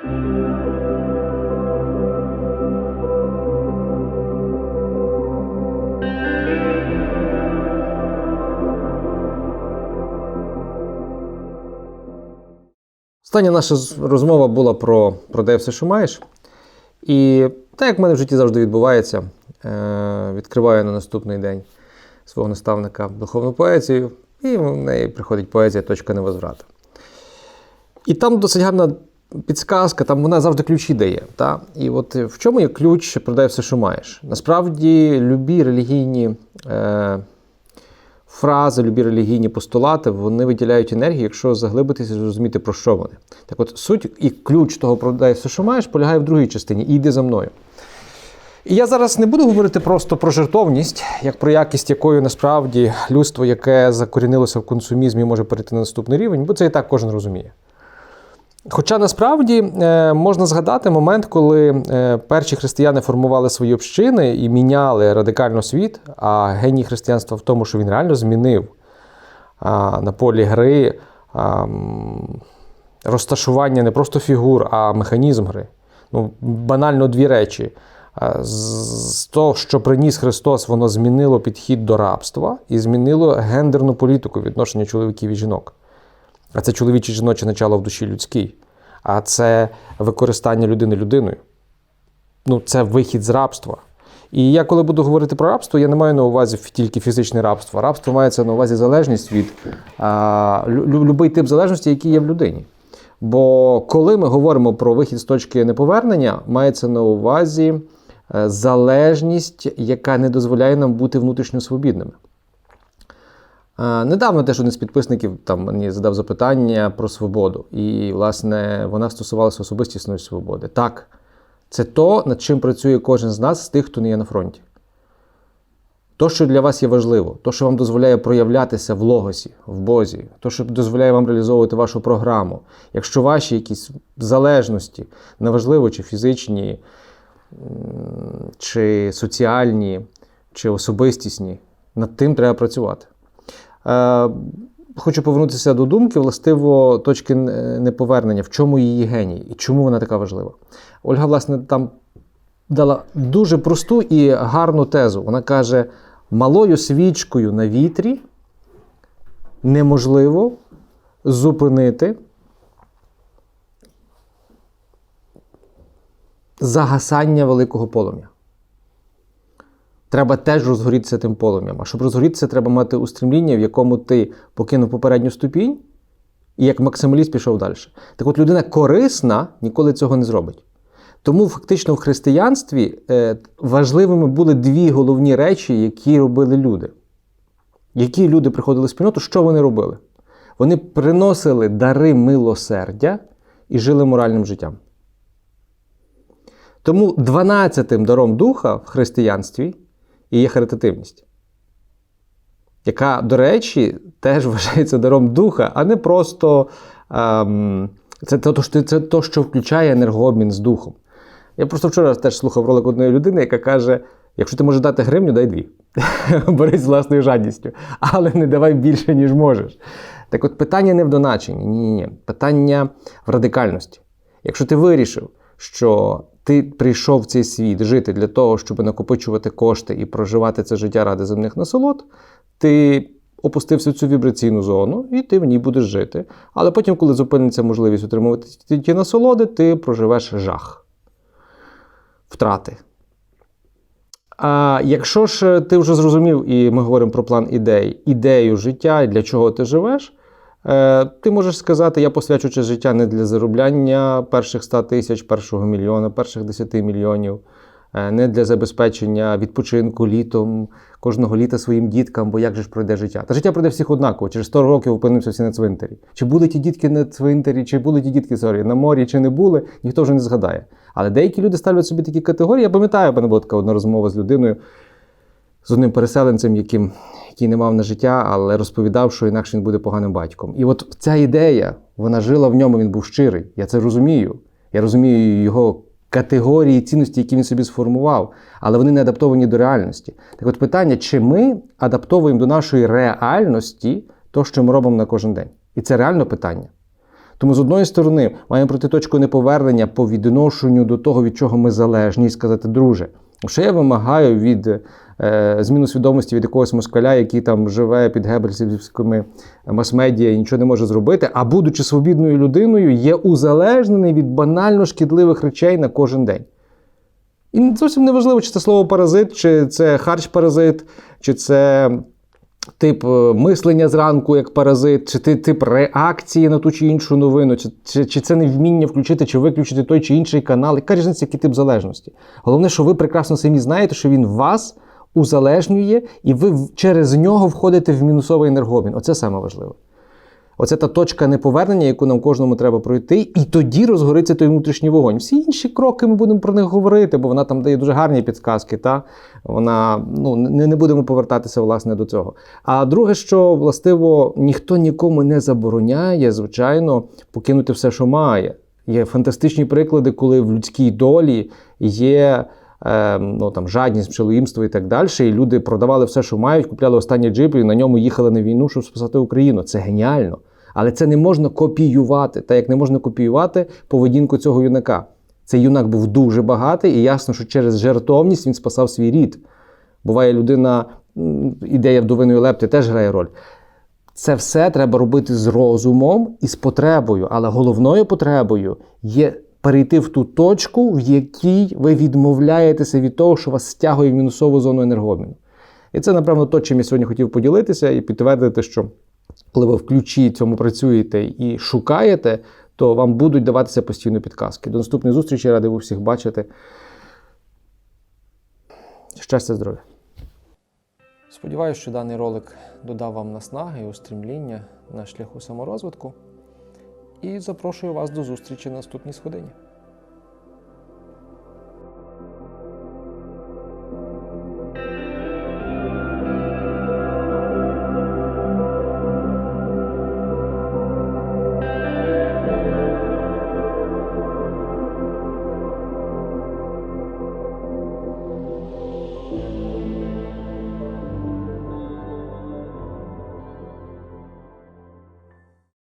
Остання наша розмова була про продай все, що маєш. І так як в мене в житті завжди відбувається, е, відкриваю на наступний день свого наставника духовну поезію, і в неї приходить поезія точка невозврату. І там досить гарна підсказка, там вона завжди ключі дає. Та? І от е, в чому є ключ продай все, що маєш? Насправді, любі релігійні е, фрази, любі релігійні постулати, вони виділяють енергію, якщо заглибитися і зрозуміти, про що вони. Так от суть і ключ того продай все, що маєш, полягає в другій частині. І йди за мною. І я зараз не буду говорити просто про жертовність, як про якість якою насправді людство, яке закорінилося в консумізмі, може перейти на наступний рівень, бо це і так кожен розуміє. Хоча насправді е, можна згадати момент, коли е, перші християни формували свої общини і міняли радикально світ, а геній християнства в тому, що він реально змінив на полі гри розташування не просто фігур, а механізм гри. Ну, банально дві речі. З того, що приніс Христос, воно змінило підхід до рабства і змінило гендерну політику відношення чоловіків і жінок. А це чоловіче жіноче начало в душі людській. А це використання людини людиною. Ну, це вихід з рабства. І я, коли буду говорити про рабство, я не маю на увазі тільки фізичне рабство. Рабство мається на увазі залежність від а, лю- лю- любий тип залежності, який є в людині. Бо коли ми говоримо про вихід з точки неповернення, мається на увазі е, залежність, яка не дозволяє нам бути внутрішньо свобідними. Е, Недавно теж один з підписників там мені задав запитання про свободу, і, власне, вона стосувалася особистісної свободи. Так, це то, над чим працює кожен з нас, з тих, хто не є на фронті. То, що для вас є важливо, то, що вам дозволяє проявлятися в логосі, в Бозі, то, що дозволяє вам реалізовувати вашу програму. Якщо ваші якісь залежності, неважливо, чи фізичні, чи соціальні, чи особистісні, над тим треба працювати. Е, Хочу повернутися до думки, властиво, точки неповернення, в чому її геній і чому вона така важлива. Ольга, власне, там дала дуже просту і гарну тезу. Вона каже: малою свічкою на вітрі неможливо зупинити загасання великого полум'я. Треба теж розгорітися тим полум'ям. А щоб розгорітися, треба мати устремління, в якому ти покинув попередню ступінь і як максималіст пішов далі. Так от людина корисна ніколи цього не зробить. Тому фактично в християнстві е, важливими були дві головні речі, які робили люди. Які люди приходили в спільноту, що вони робили? Вони приносили дари милосердя і жили моральним життям. Тому 12-тим даром духа в християнстві і є харитативність, яка, до речі, теж вважається даром духа, а не просто ем, це, що- це то, що включає енергообмін з духом. Я просто вчора теж слухав ролик одної людини, яка каже: якщо ти можеш дати гривню, дай дві. Борись з власною жадністю, але не давай більше, ніж можеш. Так от питання не в доначенні, ні, ні, ні. Питання в радикальності. Якщо ти вирішив, що ти прийшов в цей світ жити для того, щоб накопичувати кошти і проживати це життя ради земних насолод, ти опустився в цю вібраційну зону, і ти в ній будеш жити. Але потім, коли зупиниться можливість отримувати ті- насолоди, ти проживеш жах, втрати. А якщо ж ти вже зрозумів, і ми говоримо про план ідей, ідею життя і для чого ти живеш, ти можеш сказати, я посвячу час життя не для заробляння перших 100 тисяч, першого мільйона, перших 10 мільйонів, е, не для забезпечення відпочинку літом, кожного літа своїм діткам, бо як же ж пройде життя? Та життя пройде всіх однаково, через 100 років опинимося всі на цвинтарі. Чи були ті дітки на цвинтарі, чи були ті дітки sorry, на морі, чи не були, ніхто вже не згадає. Але деякі люди ставлять собі такі категорії. Я пам'ятаю, в мене була така одна розмова з людиною, з одним переселенцем, яким, який не мав на життя, але розповідав, що інакше він буде поганим батьком. І от ця ідея, вона жила в ньому, він був щирий. Я це розумію. Я розумію його категорії цінності, які він собі сформував, але вони не адаптовані до реальності. Так от питання, чи ми адаптовуємо до нашої реальності то, що ми робимо на кожен день? І це реально питання. Тому з одної сторони маємо пройти точку неповернення по відношенню до того, від чого ми залежні, і сказати, друже, що я вимагаю від зміну свідомості від якогось москаля, який там живе під гебельсівськими мас-медіа і нічого не може зробити, а будучи свобідною людиною, є узалежнений від банально шкідливих речей на кожен день. І зовсім не важливо, чи це слово паразит, чи це харч-паразит, чи це тип е, мислення зранку як паразит, чи ти тип реакції на ту чи іншу новину, чи, чи, чи це невміння включити чи виключити той чи інший канал. Яка різниця, який тип залежності? Головне, що ви прекрасно самі знаєте, що він вас узалежнює, і ви через нього входите в мінусовий енергообмін. Оце саме важливе. Оце та точка неповернення, яку нам кожному треба пройти, і тоді розгориться той внутрішній вогонь. Всі інші кроки ми будемо про них говорити, бо вона там дає дуже гарні підказки. Та вона ну не, не будемо повертатися власне до цього. А друге, що властиво ніхто нікому не забороняє, звичайно, покинути все, що має. Є фантастичні приклади, коли в людській долі є. Е, Ну там жадність, пчелоїмство і так далі. І люди продавали все, що мають, купляли останні джипи і на ньому їхали на війну, щоб спасати Україну. Це геніально. Але це не можна копіювати, так як не можна копіювати поведінку цього юнака. Цей юнак був дуже багатий, і ясно, що через жертовність він спасав свій рід. Буває людина, ідея вдовиної лепти теж грає роль. Це все треба робити з розумом і з потребою, але головною потребою є перейти в ту точку, в якій ви відмовляєтеся від того, що вас стягує в мінусову зону енергообміну. І це, напевно, то, чим я сьогодні хотів поділитися і підтвердити, що коли ви в ключі цьому працюєте і шукаєте, то вам будуть даватися постійно підказки. До наступної зустрічі, радий був всіх бачити. Щастя, здоров'я. Сподіваюся, що даний ролик додав вам наснаги і устремління на шляху саморозвитку. І запрошую вас до зустрічі на наступній сходині.